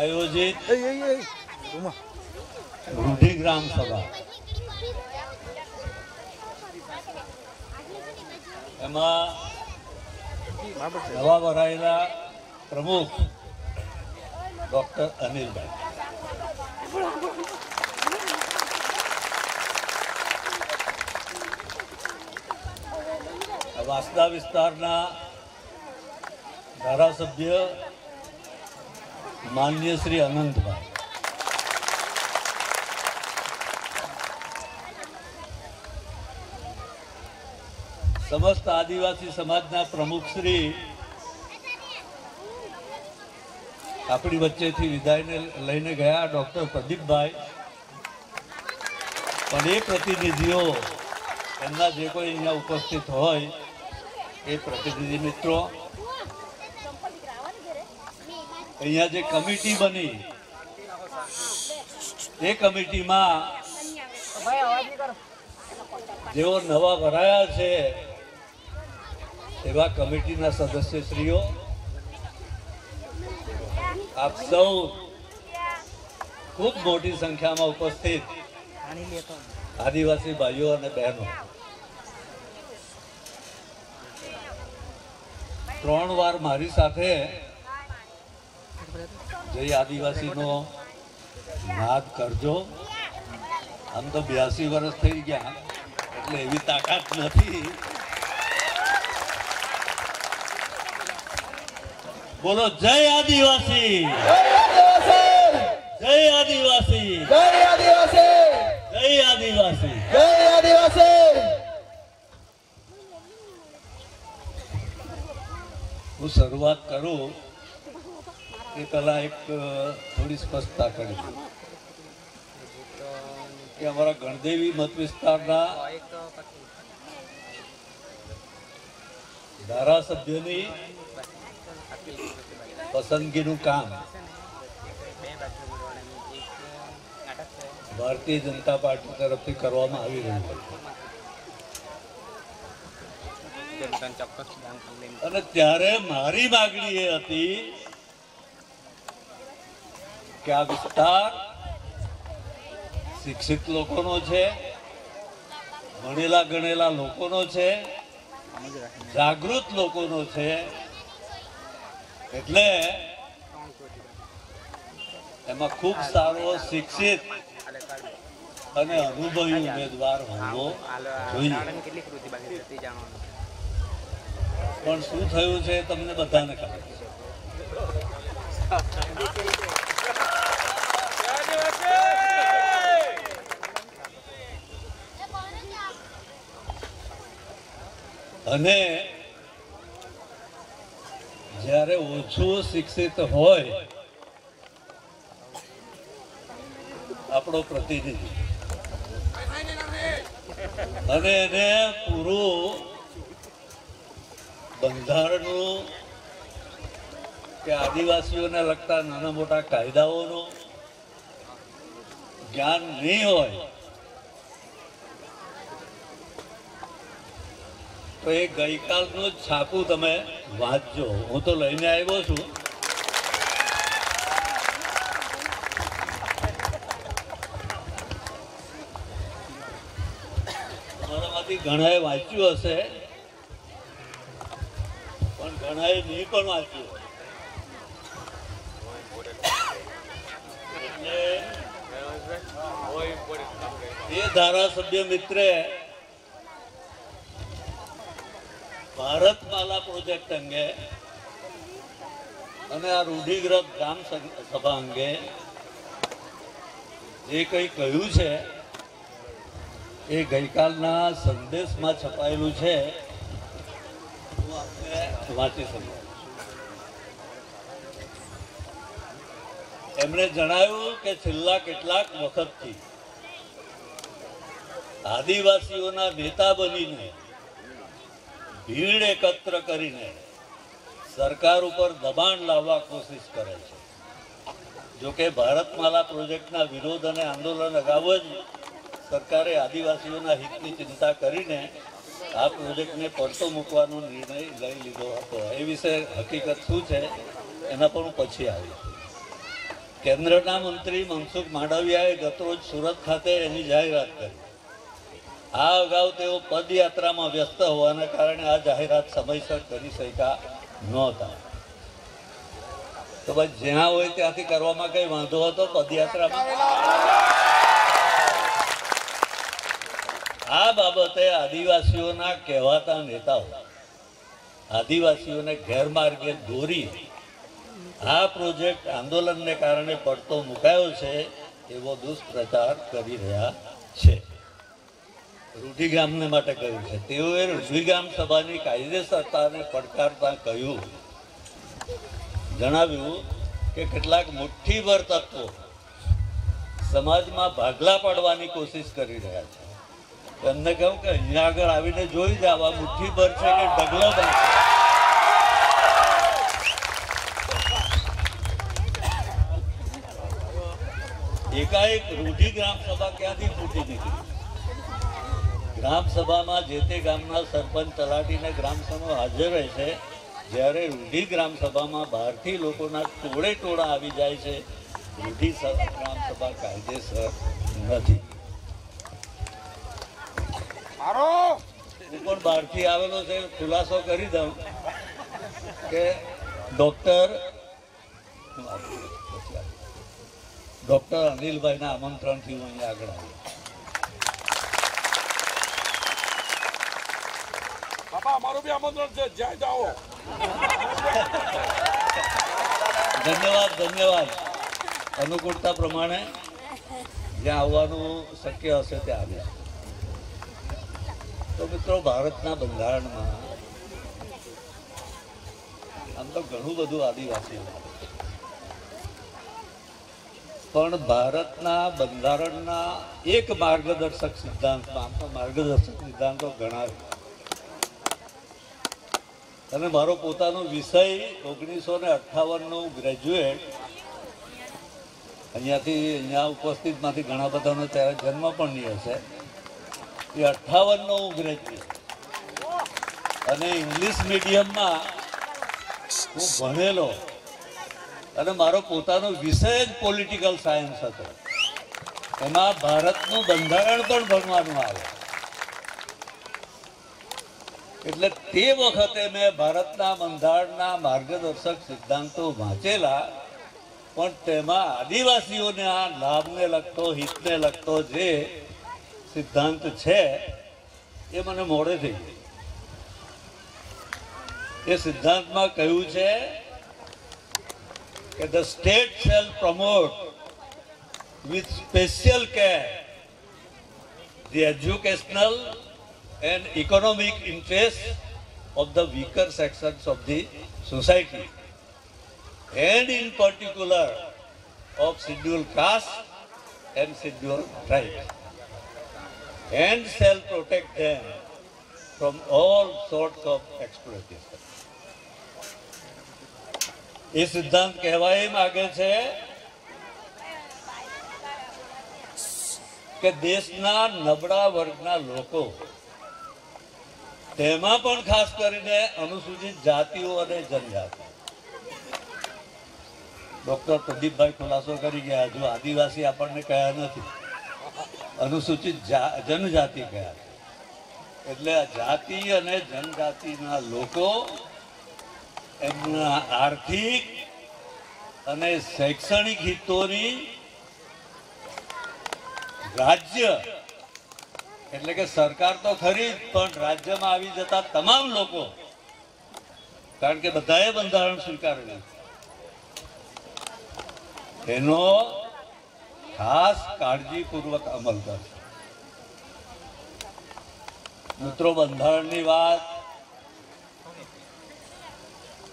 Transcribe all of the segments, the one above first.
આયોજિત એ ગ્રામ સભા. એમાં નવા ભરાયેલા પ્રમુખ ડોક્ટર અનિલભાઈ. વાસદા વિસ્તારના ધારાસભ્ય માન્ય શ્રી અનંતભાઈ. સમસ્ત આદિવાસી સમાજના પ્રમુખ શ્રી આપણી વચ્ચેથી વિદાયને લઈને ગયા ડોક્ટર પ્રદીપભાઈ. પણ એ પ્રતિનિધિઓ એમના જે કોઈ અહીંયા ઉપસ્થિત હોય, એ પ્રતિનિધિ મિત્રો અહીંયા જે કમિટી બની, એ કમિટીમાં જેઓ નવા ભરાયા છે, એવા કમિટીના સદસ્યશ્રીઓ, આપ સૌ ખૂબ મોટી સંખ્યામાં ઉપસ્થિત આદિવાસી ભાઈઓ અને બહેનો. ત્રણ વાર મારી સાથે જય આદિવાસીનો નાદ કરજો. આમ તો બ્યાસી વર્ષ થઈ ગયા, એટલે એવી તાકાત નથી. બોલો, જય આદિવાસી. જય આદિવાસી. જય આદિવાસી. જય આદિવાસી જય આદિવાસી હું શરૂઆત કરું. એ પહેલા એક થોડી સ્પષ્ટતા કરી કે અમારા ગણદેવી મત વિસ્તારના ધારાસભ્યની પસંદગીનું કામ ભારતીય જનતા પાર્ટી તરફથી કરવામાં આવી રહ્યું છે અને ત્યારે મારી માગણી એ હતી કે આ વિસ્તાર શિક્ષિત લોકોનો છે, ભણેલા ગણેલા લોકોનો છે, જાગૃત લોકોનો છે, એટલે એમાં ખૂબ સારો શિક્ષિત અને અનુભવી ઉમેદવાર હોવો જોઈએ. પણ શું થયું છે તમને બધાને ખબર છે. અને જ્યારે ઓછું શિક્ષિત હોય, આપણો પ્રતિનિધિ. અને એને પૂરું બંધારણનું કે આદિવાસીઓને લગતા નાના મોટા કાયદાઓનું જ્ઞાન નહીં હોય તો એ ગઈકાલનું જ છાપું તમે વાંચજો. હું તો લઈને આવ્યો છું. મારામાંથી ઘણાએ વાંચ્યું હશે, પણ ઘણાએ નહીં પણ વાંચ્યું. એ ધારાસભ્ય મિત્રે ભારતમાલા પ્રોજેક્ટ અંગે અને આ રૂઢિગ્રત ગ્રામ સભા અંગે જે કંઈ કહ્યું છે, એ ગઈકાલના સંદેશમાં છપાયેલું છે વાંચી શકું. એમણે જણાવ્યું કે છેલ્લા કેટલાક વખતથી આદિવાસીઓના નેતા બનીને ભીડ એકત્ર કરીને સરકાર ઉપર દબાણ લાવવા કોશિશ કરે છે. જોકે ભારતમાલા પ્રોજેક્ટના વિરોધ અને આંદોલન અગાઉ જ સરકારે આદિવાસીઓના હિતની ચિંતા કરીને આ પ્રોજેક્ટને પડતો મૂકવાનો નિર્ણય લઈ લીધો હતો. એ વિશે હકીકત શું છે એના પર હું પછી આવીશ. કેન્દ્રના મંત્રી મનસુખ માંડવિયાએ ગતરોજ સુરત ખાતે એની જાહેરાત કરી. આ અગાઉ તેઓ પદયાત્રામાં વ્યસ્ત હોવાના કારણે આ જાહેરાત સમયસર કરી શક્યા નહોતા. તો ભાઈ જ્યાં હોય ત્યાંથી કરવામાં કઈ વાંધો હતો પદયાત્રામાં? આ બાબતે આદિવાસીઓના કહેવાતા નેતાઓ, આદિવાસીઓને ગેરમાર્ગે દોરી આ પ્રોજેક્ટ આંદોલનને કારણે પડતો મુકાયો છે એવો દુષ્પ્રચાર કરી રહ્યા છે. રૂઢિગામને માટે કહ્યું છે. તેઓએ રૂઢિગામ સભાની કાયદેસરતાને પડકારતા કહ્યું. જણાવ્યું કે કેટલાક મુઠ્ઠીભર તત્વો સમાજમાં ભાગલા પાડવાની કોશિશ કરી રહ્યા છે. એમને કહ્યું કે અહીંયા આગળ આવીને જોઈ જાવ, આ મુઠ્ઠીભર છે કે ઢગલો છે. એકાએક રૂઢિ ગ્રામ સભા ક્યાંથી ફૂટી નીકળી? ગ્રામ સભામાં જે તે ગામના સરપંચ તલાટીને ગ્રામ સભા હાજર રહે છે જ્યારે રૂઢી ગ્રામ સભામાં બહારથી લોકોના ટોળે ટોળા આવી જાય છે રૂઢી ગ્રામ સભા કાયદેસર નથી. હું પણ બહારથી આવેલો છે ખુલાસો કરી દઉં કે ડોક્ટર ડોક્ટર અનિલભાઈના આમંત્રણથી હું અહીંયા આગળ આવ્યો. બાપા, અમારું બી આમંત્રણ છે. જ્યાં જાઓ. ધન્યવાદ ધન્યવાદ. અનુકૂળતા પ્રમાણે જ્યાં આવવાનું શક્ય હશે ત્યાં આવ્યા તો મિત્રો, ભારતના બંધારણમાં આમ તો ઘણું બધું આદિવાસીઓ પણ ભારતના બંધારણના એક માર્ગદર્શક સિદ્ધાંતમાં આમ તો માર્ગદર્શક સિદ્ધાંતો ઘણા અને મારો પોતાનો વિષય ઓગણીસો ને અઠ્ઠાવનનો ગ્રેજ્યુએટ અહીંયાથી અહીંયા ઉપસ્થિતમાંથી ઘણા બધાનો ત્યારે જન્મ પણ નહીં હશે એ અઠ્ઠાવનનો હું ગ્રેજ્યુએટ અને ઇંગ્લિશ મીડિયમમાં હું ભણેલો. અને મારો પોતાનો વિષય જ પોલિટિકલ સાયન્સ હતો. એમાં ભારતનું બંધારણ પણ ભણવાનું આવે. એટલે તે વખતે મેં ભારતના બંધારણના માર્ગદર્શક સિદ્ધાંતો વાંચેલા, પણ તેમાં આદિવાસીઓને આ લાભને લગતો, હિતને લગતો જે સિદ્ધાંત છે, એ મને મોડે થઈ ગયું. એ સિદ્ધાંતમાં કહ્યું છે કે the state shall promote with special care the educational and economic interests of the weaker sections of the society and in particular of scheduled caste and scheduled tribes and shall protect them from all sorts of exploitation એ સિદ્ધાંત કહેવા એ માગે છે કે દેશના નબળા વર્ગના લોકો તેમાં પણ ખાસ કરીને અનુસૂચિત જાતિઓ અને જનજાતિ. ડોક્ટર પ્રદીપભાઈ ખુલાસો કરી ગયા. હજુ આદિવાસી આપણને કયા નથી. અનુસૂચિત જનજાતિ કયા એટલે જાતિ અને જનજાતિના લોકો એમના આર્થિક અને શૈક્ષણિક હિતોની રાજ્ય એટલે કે સરકાર તો ખરી પણ રાજ્યમાં આવી જતા તમામ લોકો, કારણ કે બધાએ બંધારણ સ્વીકારેલું એનો ખાસ કાળજીપૂર્વક અમલ કરશે મિત્રો, બંધારણની વાત,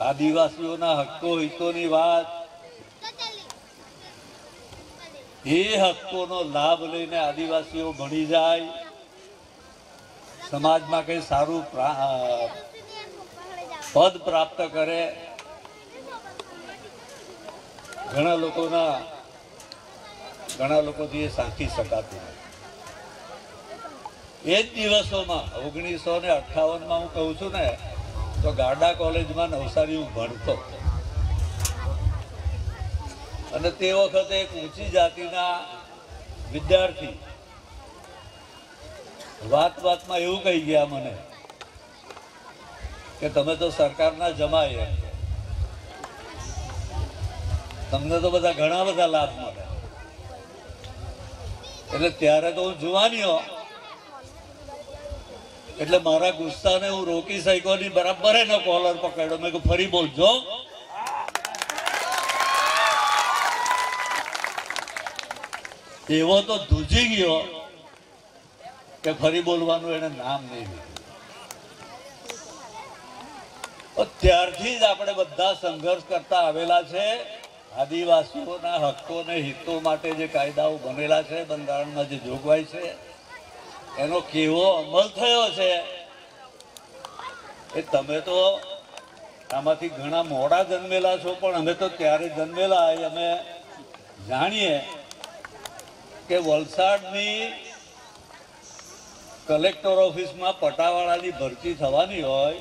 આદિવાસીઓના હક્કો, હિતોની વાત, એ હક્કોનો લાભ લઈને આદિવાસીઓ ભણી જાય સમાજમાં કઈ સારું પદ પ્રાપ્ત કરે ઘણા લોકોના, ઘણા લોકોથી એ સાંકી શકાતું નથી. એ જ દિવસોમાં, ઓગણીસો ને અઠ્ઠાવનમાં હું કહું છું ને, તો ગાડા કોલેજમાં નવસારી હું ભણતો અને તે વખતે એક ઊંચી જાતિના વિદ્યાર્થી વાત વાતમાં એવું કહી ગયા મને કે તમે તો સરકારના જમાય તમને તો બધા ઘણા બધા લાભ મળે. એટલે ત્યારે તો હું જુવાનીઓ. એટલે મારા ગુસ્સાને હું રોકી શક્યો નહીં, બરાબર એનો કોલર પકડ્યો. મેં કીધું, ફરી બોલજો. એવો તો ધૂજી ગયો. કે ફરી બોલવાનું એને નામ નહીં લીધું. ત્યારથી જ આપણે બધા સંઘર્ષ કરતા આવેલા છે. આદિવાસીઓના હક્કો ને હિતો માટે જે કાયદાઓ બનેલા છે, બંધારણમાં જે જોગવાઈ છે, એનો કેવો અમલ થયો છે એ તમે તો આમાંથી ઘણા મોડા જન્મેલા છો, પણ અમે તો ત્યારે જન્મેલા અમે જાણીએ કે વલસાડની કલેક્ટર ઓફિસમાં પટાવાળાની ભરતી થવાની હોય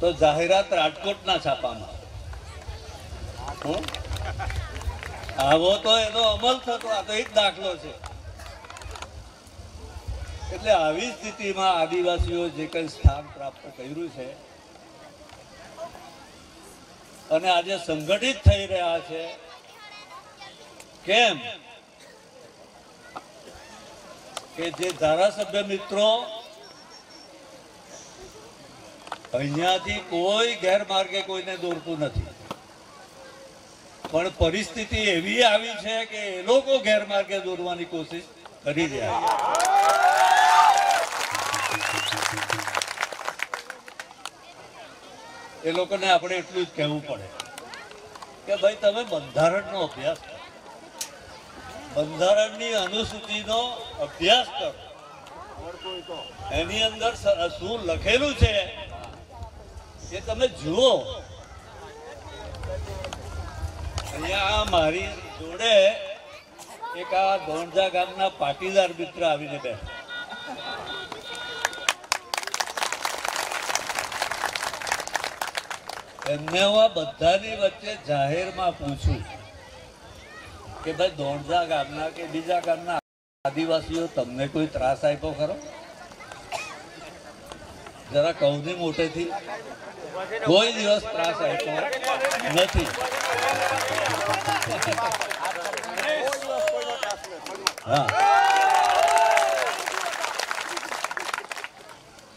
તો જાહેરાત રાજકોટના છાપામાં. આવો તો એનો અમલ થતો, આ તો એક દાખલો છે. એટલે આવી સ્થિતિમાં આદિવાસીઓ જે કંઈ સ્થાન પ્રાપ્ત કર્યું છે અને આજે સંગઠિત થઈ રહ્યા છે, કેમ? કે જે ધારાસભ્ય મિત્રો અહીંયાથી કોઈ ગેરમાર્ગે કોઈને દોરતું નથી. પણ પરિસ્થિતિ એવી આવી છે કે એ લોકો ગેરમાર્ગે દોરવાની કોશિશ કરી રહ્યા છે. એ લોકોને આપણે એટલું જ કહેવું પડે કે ભાઈ તમે બંધારણનો અભ્યાસ બંધારણની અનુસૂચિનો અભ્યાસ કરો. એની અંદર શું લખેલું છે એ તમે જુઓ. અહીંયા મારી જોડે એક આ દોણજા ગામના પાટીદાર મિત્ર આવીને બેઠા. એમને હું આ બધાની વચ્ચે જાહેરમાં પૂછું. કે ભાઈ દોડધા ગામના કે બીજા ગામના આદિવાસીઓ, તમને કોઈ ત્રાસ આપ્યો ખરો? જરા કૌની મોટેથી. કોઈ દિવસ ત્રાસ આપ્યો નથી. હા.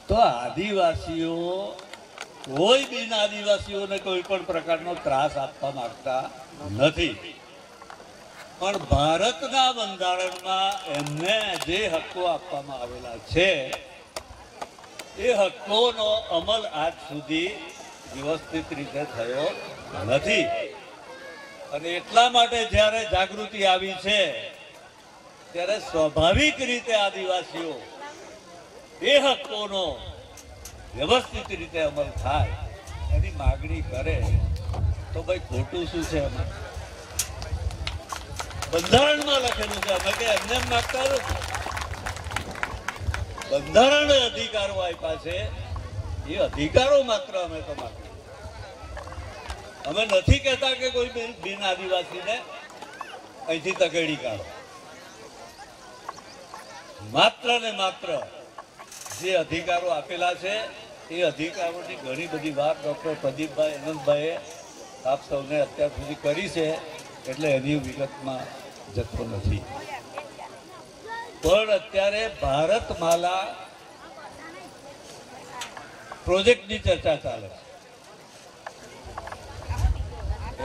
તો આદિવાસીઓ, કોઈ બિન આદિવાસીઓને કોઈ પણ પ્રકારનો ત્રાસ આપવા માંગતા નથી. પણ ભારતના બંધારણમાં એમને જે હક્કો આપવામાં આવેલા છે, એ હક્કોનો અમલ આજ સુધી વ્યવસ્થિત રીતે થયો નથી. અને એટલા માટે જ્યારે જાગૃતિ આવી છે, ત્યારે સ્વાભાવિક રીતે આદિવાસીઓ એ હક્કોનો વ્યવસ્થિત રીતે અમલ થાય એની માગણી કરે, તો ભાઈ ખોટું શું છે એમાં? બંધારણમાં લખેલું છે. અમે કે એમને એમ માગતા નથી બંધારણ અધિકારો આપ્યા છે. એ અધિકારો માત્ર અમે તો અમે નથી કહેતા કે કોઈ બિન આદિવાસીને અહીંથી તકેડી કાઢો. માત્ર ને માત્ર જે અધિકારો આપેલા છે, એ અધિકારોની ઘણી બધી વાત ડૉક્ટર પ્રદીપભાઈ અનંતભાઈએ આપ સૌને અત્યાર સુધી કરી છે. એટલે એની વિગતમાં જતો નથી. પણ અત્યારે ભારતમાલા પ્રોજેક્ટની ચર્ચા ચાલે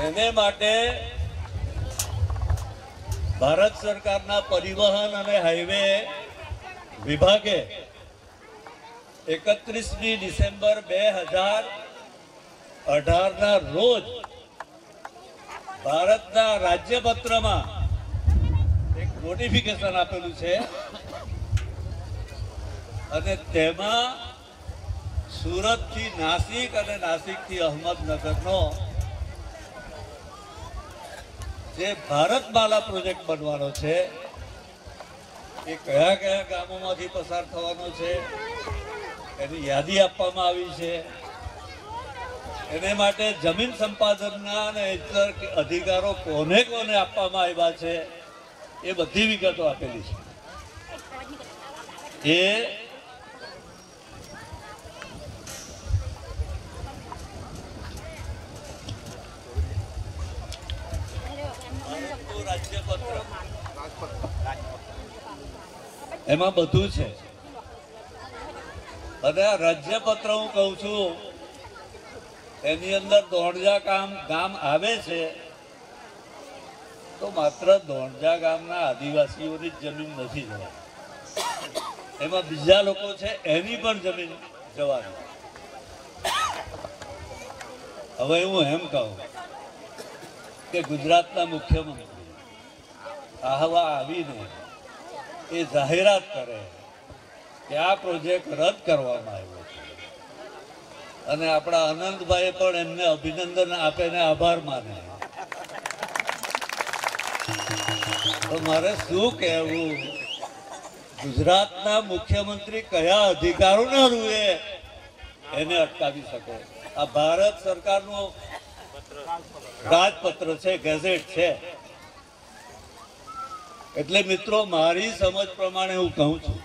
એને માટે ભારત સરકારના પરિવહન અને હાઈવે વિભાગે એકત્રીસમી ડિસેમ્બર બે હજાર અઢારના રોજ ભારતના રાજ્યપત્રમાં નોટિફિકેશન આપેલું છે. અને તેમાં સુરતથી નાસિક અને નાસિકથી અહમદનગરનો જે ભારતમાલા પ્રોજેક્ટ બનવાનો છે, એ કયા કયા ગામોમાંથી પસાર થવાનો છે, એની યાદી આપવામાં આવી છે. એને માટે જમીન સંપાદનના અને અધિકારો કોને કોને આપવામાં આવ્યા છે એ બધી વિગતો આપેલી છે. એ એમાં બધું છે. આ રાજ્યપત્ર હું કહું છું, એની અંદર દોણજા કામ ગામ આવે છે. તો માત્ર દોણજા ગામના આદિવાસીઓની જ જમીન નથી જવાની એમાં બીજા લોકો છે, એની પણ જમીન જવાની. હવે હું એમ કહું કે ગુજરાતના મુખ્યમંત્રી આહવા આવીને એ જાહેરાત કરે કે આ પ્રોજેક્ટ રદ કરવામાં આવ્યો છે. અને આપણા આનંદભાઈ પણ એમને અભિનંદન આપે ને આભાર માને. તો મારે શું કહેવું? ગુજરાતના મુખ્યમંત્રી કયા અધિકારોના રૂએ એને અટકાવી શકે? આ ભારત સરકારનું રાજપત્ર છે, ગેઝેટ છે. એટલે મિત્રો, મારી સમજ પ્રમાણે હું કહું છું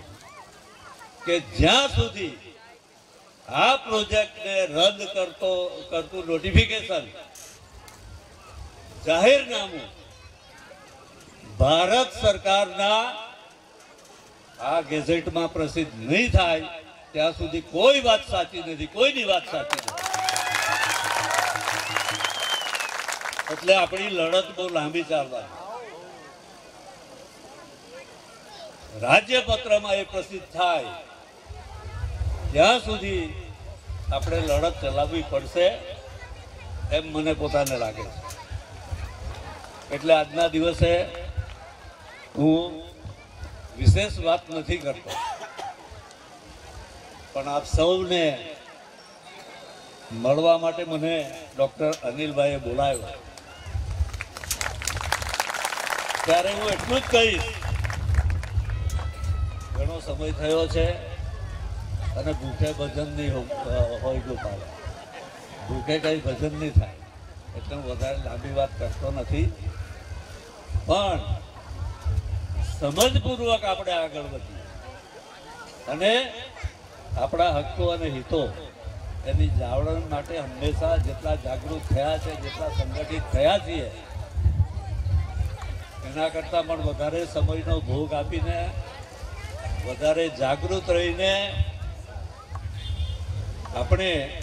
કે જ્યાં સુધી આ પ્રોજેક્ટને રદ કરતો, કરતું નોટિફિકેશન જાહેરનામું ભારત સરકારના આ ગેઝેટમાં પ્રસિદ્ધ નહીં થાય, ત્યાં સુધી કોઈ વાત સાચી નથી, કોઈની વાત સાચી નથી. એટલે આપણી લડત બહુ લાંબી ચાલવાની. રાજ્યપત્રમાં એ પ્રસિદ્ધ થાય, ત્યાં સુધી આપણે લડત ચલાવવી પડશે એમ મને પોતાને લાગે છે. એટલે આજના દિવસે હું વિશેષ વાત નથી કરતો. પણ આપ સૌને મળવા માટે મને ડૉક્ટર અનિલભાઈએ બોલાવ્યો. ત્યારે હું એટલું જ કહીશ, ઘણો સમય થયો છે અને ભૂખે ભજન નહીં હોય ગોપાલ. ભૂખે કંઈ ભજન નહીં થાય. એટલે હું વધારે લાંબી વાત કરતો નથી. પણ સમજપૂર્વક આપણે આગળ વધીએ. અને આપણા હક્કો અને હિતો એની જાળવણ માટે હંમેશા જેટલા જાગૃત થયા છે, જેટલા સંગઠિત થયા છીએ, એના કરતાં પણ વધારે સમયનો ભોગ આપીને, વધારે જાગૃત રહીને આપણે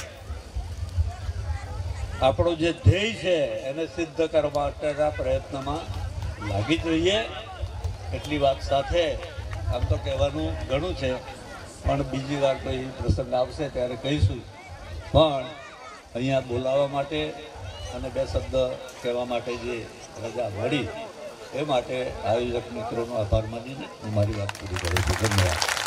આપણો જે ધ્યેય છે એને સિદ્ધ કરવા માટેના પ્રયત્નમાં લાગી જ રહીએ. એટલી વાત સાથે, આમ તો કહેવાનું ઘણું છે, પણ બીજી વાર કોઈ પ્રસંગ આવશે ત્યારે કહીશું. પણ અહીંયા બોલાવવા માટે અને બે શબ્દ કહેવા માટે જે રજા મળી, એ માટે આયોજક મિત્રોનો આભાર માનીને હું મારી વાત પૂરી કરું છું. ધન્યવાદ.